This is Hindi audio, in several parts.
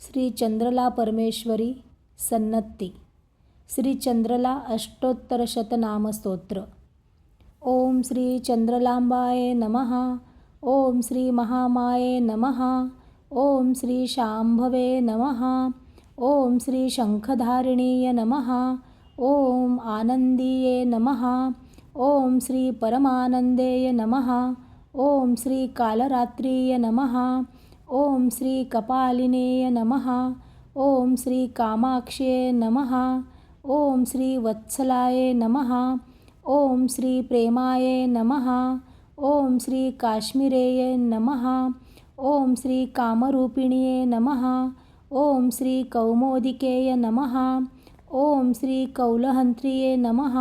श्री चंद्रला परमेश्वरी सन्नत्ती। श्री चंद्रला अष्टोत्तर शतनाम स्तोत्र। ओम श्री चंद्रलांबाये नमः। ओम श्री महामाये नमः। ओम श्री शांभवे नमः। ओम श्री शंखधारिणीय नमः। ओम आनंदीये नमः। ओम श्री परमानंदेय नमः। ओम श्री कालरात्रीय नमः। ओम श्री कपालिनेय नमः ओम श्री कामाक्ष्ये नमः ओम श्री वत्सलाय नमः ओम श्री प्रेमाय नमः ओम श्री काश्मीरेय नमः ओम श्री कामरूपिणीये नमः ओम श्री कौमोदिकेय नमः ओम श्री कौलहंत्रिये नमः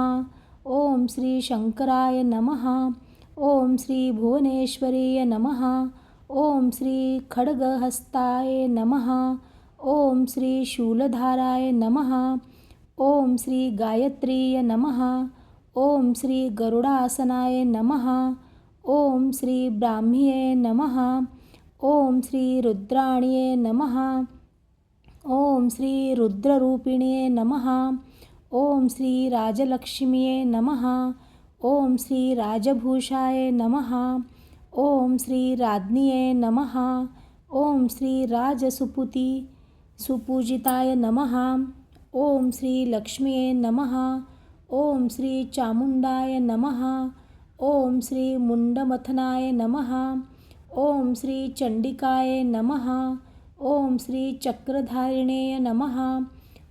ओम श्री शंकराय नमः ओम श्री भुवनेश्वरीय नमः ओम श्री खड्गहस्ताय नमः। ओम श्री शूलधाराय नमः। ओम श्री गायत्रीय नमः। ओम श्री गरुडासनाय नमः। ओम श्री ब्राह्म्ये नमः। ओम श्री रुद्राण्ये नमः। ओम श्री रुद्ररूपिण्ये नमः। ओम श्री राजलक्ष्म्ये नमः। ओम श्री राजभूषाय नमः। ओम श्री राज्ञे नमः। ओम श्री राजसुपुती सुपूजिताय नमः। ओम श्री लक्ष्म्ये नमः। ओम श्री चामुंडाय नमः। ओम श्री मुंडमथनाय नमः। ओम श्री चंडिकाय नमः। ओम श्री चक्रधारिणे नमः।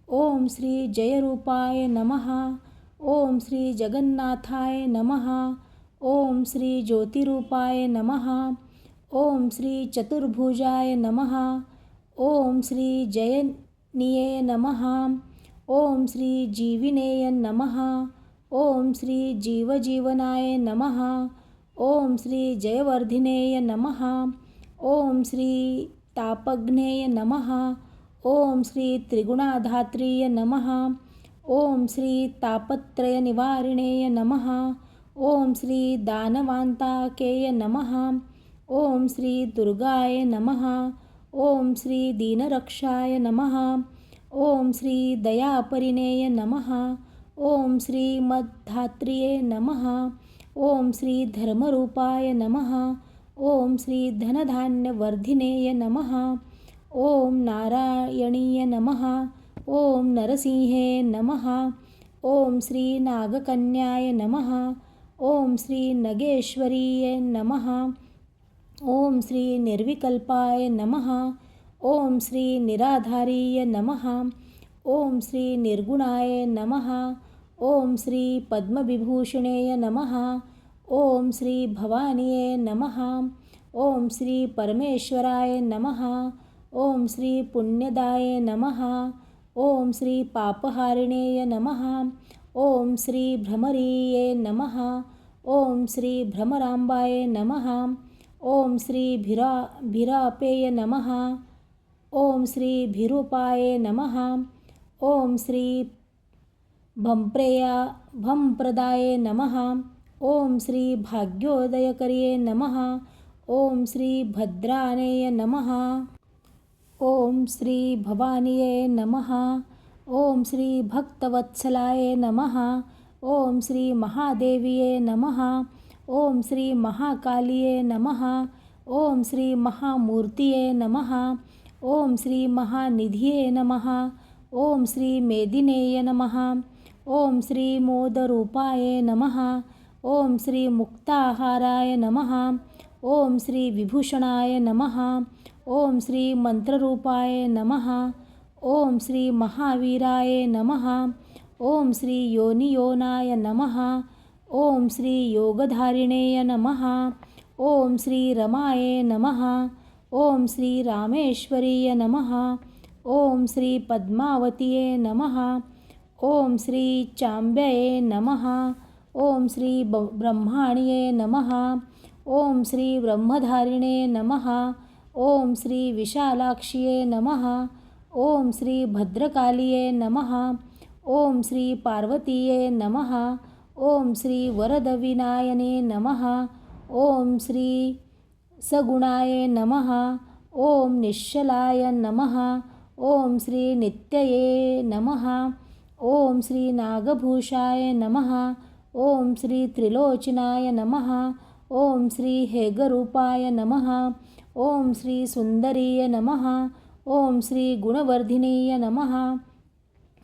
ओम श्री जयरूपाय नमः। ओम श्री जगन्नाथाय नमः। ओम श्री ज्योतिरूपाय नमः। ओम श्री चतुर्भुजाय नमः। ओम श्री जयनिये नमः। ओम श्री जीविनेय नमः। ओम श्री जीवजीवनाय नमः। ओम श्री जयवर्धिनेय नमः। ओम श्री तापग्नेय नमः। ओम श्री त्रिगुणाधात्रीय नमः। ओम श्री तापत्रयनिवारिणेय नमः। ओम श्री दानवांताकेय नमः। ओम श्री दुर्गाय नमः। ओम श्री दीनरक्षाय नमः। ओम श्री दयापरिणेय नमः। ओम श्री मद्धात्रिये नमः। ओम श्री धर्मरूपाय नमः। ओम श्री धनधान्यवर्धिनेय नमः। ओम नारायणीय नमः। ओम नरसिंहे नमः। ओम श्री नागकन्याय नमः। ओम श्री नगेश्वरीय नमः। ओम श्री निर्विकल्पाय नमः। ओम श्री निराधारीय नमः। ओम श्री निर्गुणाय नमः। ओम श्री पद्मविभूषणेय नमः। ओम श्री भवानीये नमः। ओम श्री परमेश्वराय नमः। ओम श्री पुण्यदाय नमः। ओम श्री पापहारिणेय नमः। ओम श्री भ्रमरीये नमः। ओम श्री भ्रमरांबाय नमः। ओम श्री भिरा, भिरापेय नमः। ओम श्री भिरूपाय नमः। ओम श्री भंप्रेया, भंप्रदाय नमः। ओम श्री भाग्योदयकर्ये नमः। ओम श्री भद्रानेय नमः। ओम श्री भवानीये नमः। ओम श्री भक्तवत्सलाय नमः ओम श्री महादेवीये नमः ओम श्री महाकालिये नमः ओम श्री महामूर्तिये नमः ओम श्री महानिधिये नमः ओम श्री मेदिनेय नमः ओम श्री मोदरूपाय नमः ओम श्री मुक्ताहाराय नमः ओम श्री विभूषणाय नमः ओम श्री मंत्ररूपाय नमः ओम श्री महावीराय नमः ओम श्री योनियोनाय नमः ओम श्री योगधारिणेय नमः ओम श्री रमाय नमः ओम श्री रामेश्वरीय नमः ओम श्री पद्मावतीये नमः ओम श्री चांब्यये नमः ओम श्री ब्रह्माण्ये नमः ओम श्री ब्रह्मधारिणे नमः ओम श्री विशालाक्ष्ये नमः ओम श्री भद्रकालिये नमः। ओम श्री पार्वतीये नमः। ओम श्री वरदविनायने नमः। ओम श्री सगुणाय नमः। ओम निश्चलाय नमः। ॐ श्री नित्यये नमः। ॐ श्री नागभूषाय नमः। ॐ श्री त्रिलोचनाय नमः। ॐ श्री हेगरूपाय नमः। ॐ श्री सुन्दरीय नमः। ॐ श्री गुणवर्धिनीय नमः।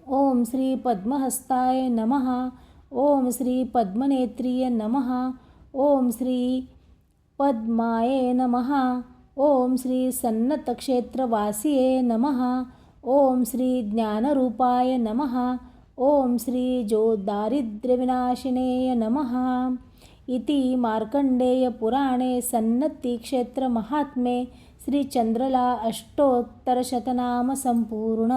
ॐ श्री पद्महस्ताय नमः। ॐ श्री पद्मनेत्रीय नमः। ॐ श्री पद्माये नमः। ॐ श्री सन्नतक्षेत्रवासिये नमः। ॐ श्री ज्ञानरूपाय नमः। ॐ श्री जो दारिद्र्यविनाशिनेय नमः। इति मार्कण्डेयपुराणे सन्नतिक्षेत्रमाहात्म्ये श्रीचन्द्रला अष्टोत्तरशतनामसम्पूर्ण